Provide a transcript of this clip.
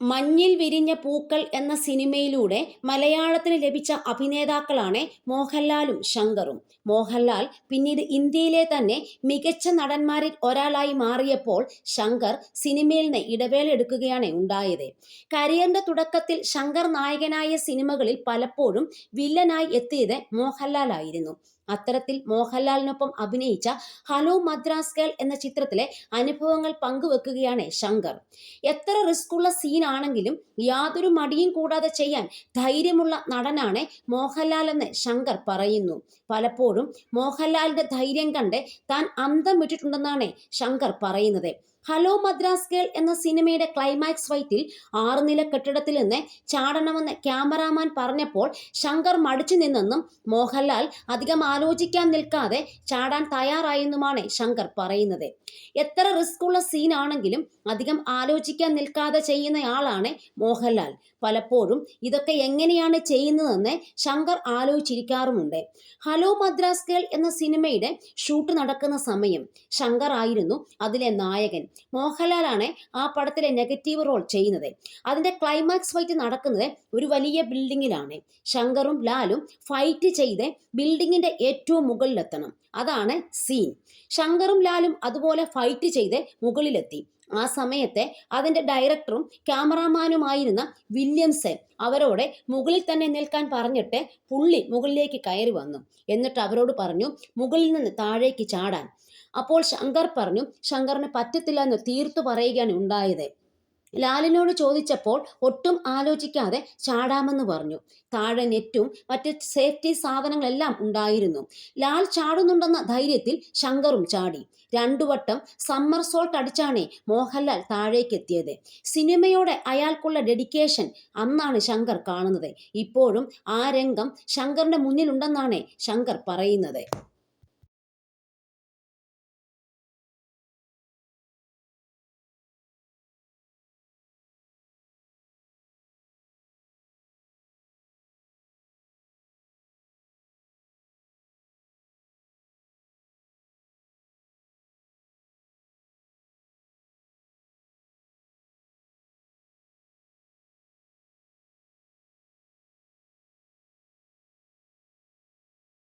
മഞ്ഞിൽ വിരിഞ്ഞ പൂക്കൾ എന്ന സിനിമയിലൂടെ മലയാളത്തിന് ലഭിച്ച അഭിനേതാക്കളാണ് മോഹൻലാലും ശങ്കറും. മോഹൻലാൽ പിന്നീട് ഇന്ത്യയിലെ തന്നെ മികച്ച നടന്മാരിൽ ഒരാളായി മാറിയപ്പോൾ ശങ്കർ സിനിമയിൽ നിന്ന് ഇടവേള എടുക്കുകയാണ് ഉണ്ടായത്. കരിയറിന്റെ തുടക്കത്തിൽ ശങ്കർ നായകനായ സിനിമകളിൽ പലപ്പോഴും വില്ലനായി എത്തിയത് മോഹൻലാൽ ആയിരുന്നു. അത്തരത്തിൽ മോഹൻലാലിനൊപ്പം അഭിനയിച്ച ഹലോ മദ്രാസ് ഗേൾ എന്ന ചിത്രത്തിലെ അനുഭവങ്ങൾ പങ്കുവെക്കുകയാണ് ശങ്കർ. എത്ര റിസ്ക് ഉള്ള സീനാണെങ്കിലും യാതൊരു മടിയും കൂടാതെ ചെയ്യാൻ ധൈര്യമുള്ള നടനാണ് മോഹൻലാൽ എന്ന് ശങ്കർ പറയുന്നു. പലപ്പോഴും മോഹൻലാലിന്റെ ധൈര്യം കണ്ട് താൻ അന്തം വിട്ടിട്ടുണ്ടെന്നാണ് ശങ്കർ പറയുന്നത്. ഹലോ മദ്രാസ് ഗേൾ എന്ന സിനിമയുടെ ക്ലൈമാക്സ് ഫൈറ്റിൽ ആറുനില കെട്ടിടത്തിൽ നിന്ന് ചാടണമെന്ന് ക്യാമറാമാൻ പറഞ്ഞപ്പോൾ ശങ്കർ മടിച്ചു നിന്നെന്നും മോഹൻലാൽ അധികം ആലോചിക്കാൻ നിൽക്കാതെ ചാടാൻ തയ്യാറായെന്നുമാണ് ശങ്കർ പറയുന്നത്. എത്ര റിസ്ക് ഉള്ള സീനാണെങ്കിലും അധികം ആലോചിക്കാൻ നിൽക്കാതെ ചെയ്യുന്നയാളാണ് മോഹൻലാൽ. പലപ്പോഴും ഇതൊക്കെ എങ്ങനെയാണ് ചെയ്യുന്നതെന്ന് ശങ്കർ ആലോചിച്ചിരിക്കാറുമുണ്ട്. ഹലോ മദ്രാസ് ഗേൾ എന്ന സിനിമയുടെ ഷൂട്ട് നടക്കുന്ന സമയം ശങ്കർ ആയിരുന്നു അതിലെ നായകൻ. മോഹൻലാലാണ് ആ പടത്തിലെ നെഗറ്റീവ് റോൾ ചെയ്യുന്നത്. അതിന്റെ ക്ലൈമാക്സ് ഫൈറ്റ് നടക്കുന്നത് ഒരു വലിയ ബിൽഡിങ്ങിലാണ് ശങ്കറും ലാലും ഫൈറ്റ് ചെയ്ത് ബിൽഡിങ്ങിന്റെ ഏറ്റവും മുകളിലെത്തണം. അതാണ് സീൻ ശങ്കറും ലാലും അതുപോലെ ഫൈറ്റ് ചെയ്ത് മുകളിലെത്തി. ആ സമയത്തെ അതിന്റെ ഡയറക്ടറും ക്യാമറാമാനുമായിരുന്ന വില്യംസൺ അവരോട് മുകളിൽ തന്നെ നിൽക്കാൻ പറഞ്ഞിട്ട് പുള്ളി മുകളിലേക്ക് കയറി വന്നു. എന്നിട്ട് അവരോട് പറഞ്ഞു മുകളിൽ നിന്ന് താഴേക്ക് ചാടാൻ. അപ്പോൾ ശങ്കർ പറഞ്ഞു ശങ്കറിന് പറ്റത്തില്ല എന്ന് തീർത്തു പറയുകയാണ് ഉണ്ടായത്. ലാലിനോട് ചോദിച്ചപ്പോൾ ഒട്ടും ആലോചിക്കാതെ ചാടാമെന്ന് പറഞ്ഞു. താഴെ നെറ്റും മറ്റ് സേഫ്റ്റി സാധനങ്ങളെല്ലാം ഉണ്ടായിരുന്നു. ലാൽ ചാടുന്നുണ്ടെന്ന ധൈര്യത്തിൽ ശങ്കറും ചാടി. രണ്ടു വട്ടം സമ്മർ സോൾട്ട് അടിച്ചാണ് മോഹൻലാൽ താഴേക്കെത്തിയത്. സിനിമയോടെ അയാൾക്കുള്ള ഡെഡിക്കേഷൻ അന്നാണ് ശങ്കർ കാണുന്നത്. ഇപ്പോഴും ആ രംഗം ശങ്കറിന്റെ മുന്നിലുണ്ടെന്നാണ് ശങ്കർ പറയുന്നത്.